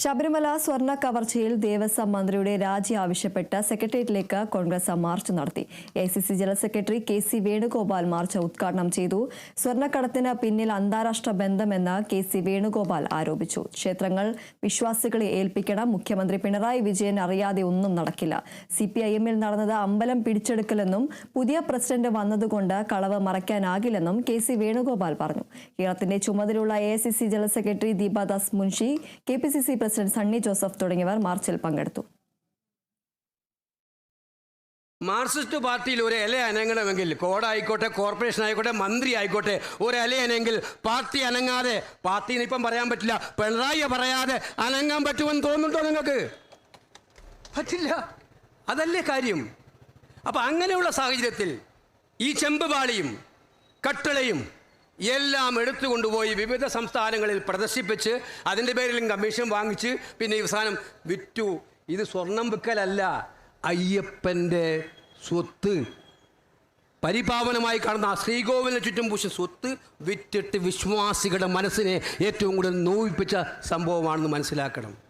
ശബരിമല സ്വർണ കവർച്ചയിൽ ദേവസ്വം മന്ത്രിയുടെ രാജി ആവശ്യപ്പെട്ട് സെക്രട്ടേറിയറ്റിലേക്ക് കോൺഗ്രസ് മാർച്ച് നടത്തി. A C C general secretary K C Venugopal march ഉദ്ഘാടനം ചെയ്തു. സ്വർണക്കടത്തിന് പിന്നിൽ അന്താരാഷ്ട്ര ബന്ധമെന്ന് കെ സി വേണുഗോപാൽ ആരോപിച്ചു. ക്ഷേത്രങ്ങൾ വിശ്വാസികളെ ഏൽപ്പിക്കണം. മുഖ്യമന്ത്രി പിണറായി വിജയൻ അറിയാതെ ഒന്നും നടക്കില്ല. സി പി ഐ എമ്മിൽ നടന്നത് അമ്പലം പിടിച്ചെടുക്കലെന്നും പുതിയ പ്രസിഡന്റ് വന്നതുകൊണ്ട് കളവ് മറയ്ക്കാനാകില്ലെന്നും കെ സി വേണുഗോപാൽ പറഞ്ഞു. കേരളത്തിന്റെ ചുമതലയുള്ള A C C general secretary Deepa Das Munshi K P C C president Sunny Joseph തുടങ്ങിയവർ മാർച്ചിൽ പങ്കെടുത്തു. മാർസിസ്റ്റ് പാർട്ടിയിൽ ഒരു ഇല അനങ്ങണമെങ്കിൽ കോടായിക്കോട്ടെ കോർപ്പറേഷൻ ആയിക്കോട്ടെ മന്ത്രി ആയിക്കോട്ടെ ഒരു ഇല അനെങ്കിൽ പാർട്ടി അനങ്ങാതെ പാർട്ടിന് ഇപ്പം പറയാൻ പറ്റില്ല പിണറായി പറയാതെ അനങ്ങാൻ പറ്റുമെന്ന് തോന്നുന്നുണ്ടോ നിങ്ങൾക്ക്? പറ്റില്ല. അതല്ലേ കാര്യം? അപ്പം അങ്ങനെയുള്ള സാഹചര്യത്തിൽ ഈ ചെമ്പുപാളിയും കട്ടളയും എല്ലാം എടുത്തുകൊണ്ടുപോയി വിവിധ സംസ്ഥാനങ്ങളിൽ പ്രദർശിപ്പിച്ച് അതിന്റെ പേരിലും കമ്മീഷൻ വാങ്ങിച്ച് പിന്നെ അവസാനം വിറ്റു. ഇത് സ്വർണം വിൽക്കലല്ല അയ്യപ്പന്റെ സ്വത്ത്. പരിപാവനമായി കാണുന്ന ശ്രീകോവിലിന് ചുറ്റും പൂശ സ്വത്ത് വിറ്റിട്ട് വിശ്വാസികളുടെ മനസ്സിനെ ഏറ്റവും കൂടുതൽ നോവിപ്പിച്ച സംഭവമാണെന്ന് മനസ്സിലാക്കണം.